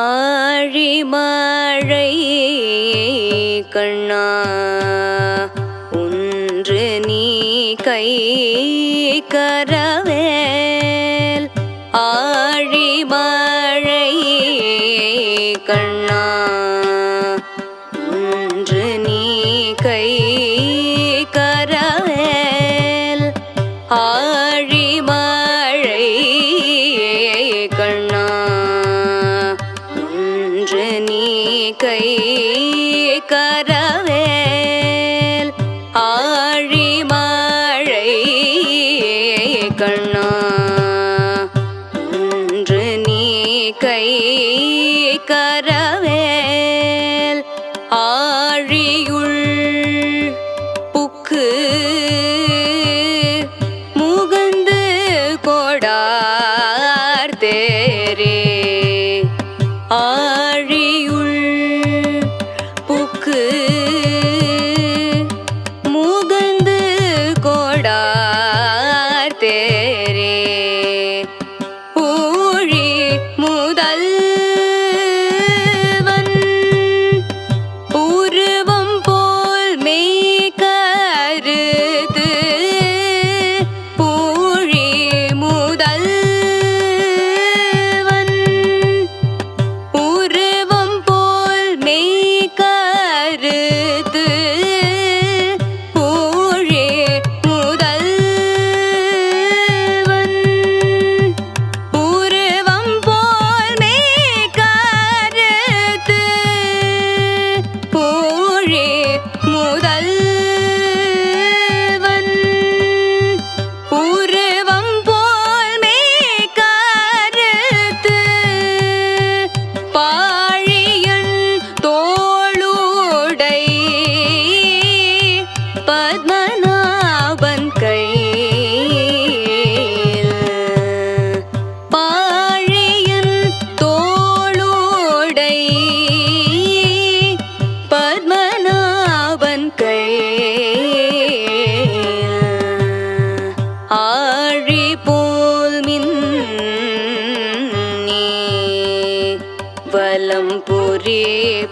ஆழிமழை கண்ணா ஒன்று நீ கை கரவேல். ஆழிமழை கண்ணா என்று நீ கை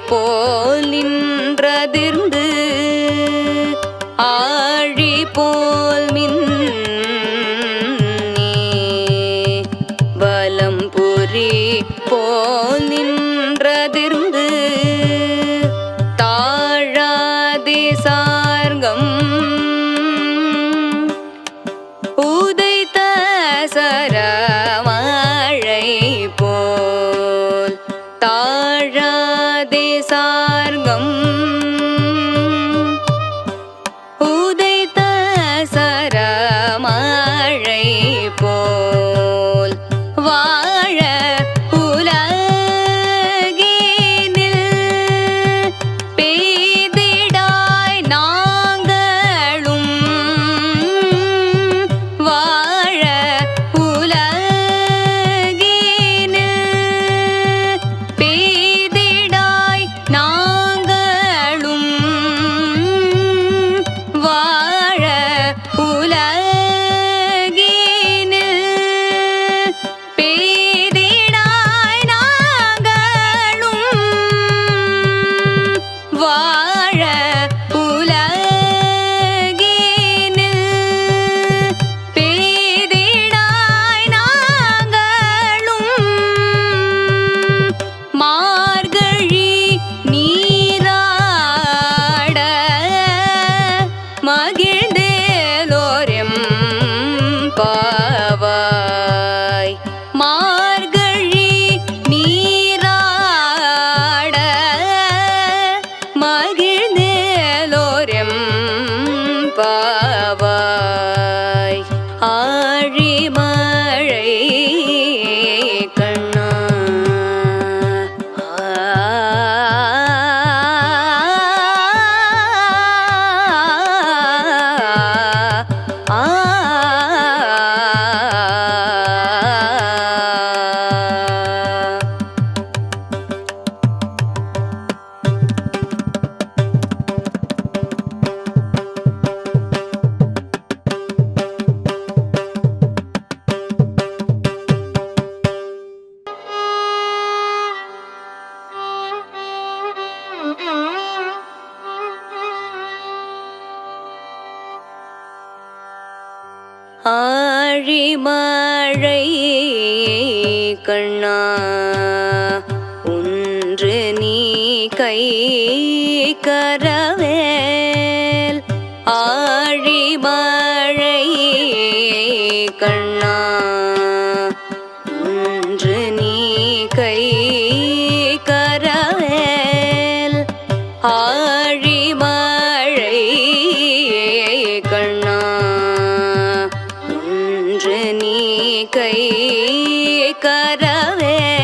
போல் நின்றதிர்ந்து ஆழி போல் மின் வலம் புரி போல் சார்கம் 吧。ஆழிமழை கண்ணா ஒன்று நீ கை கரவேல். ஆழிமழை கண்ணா கரவேல்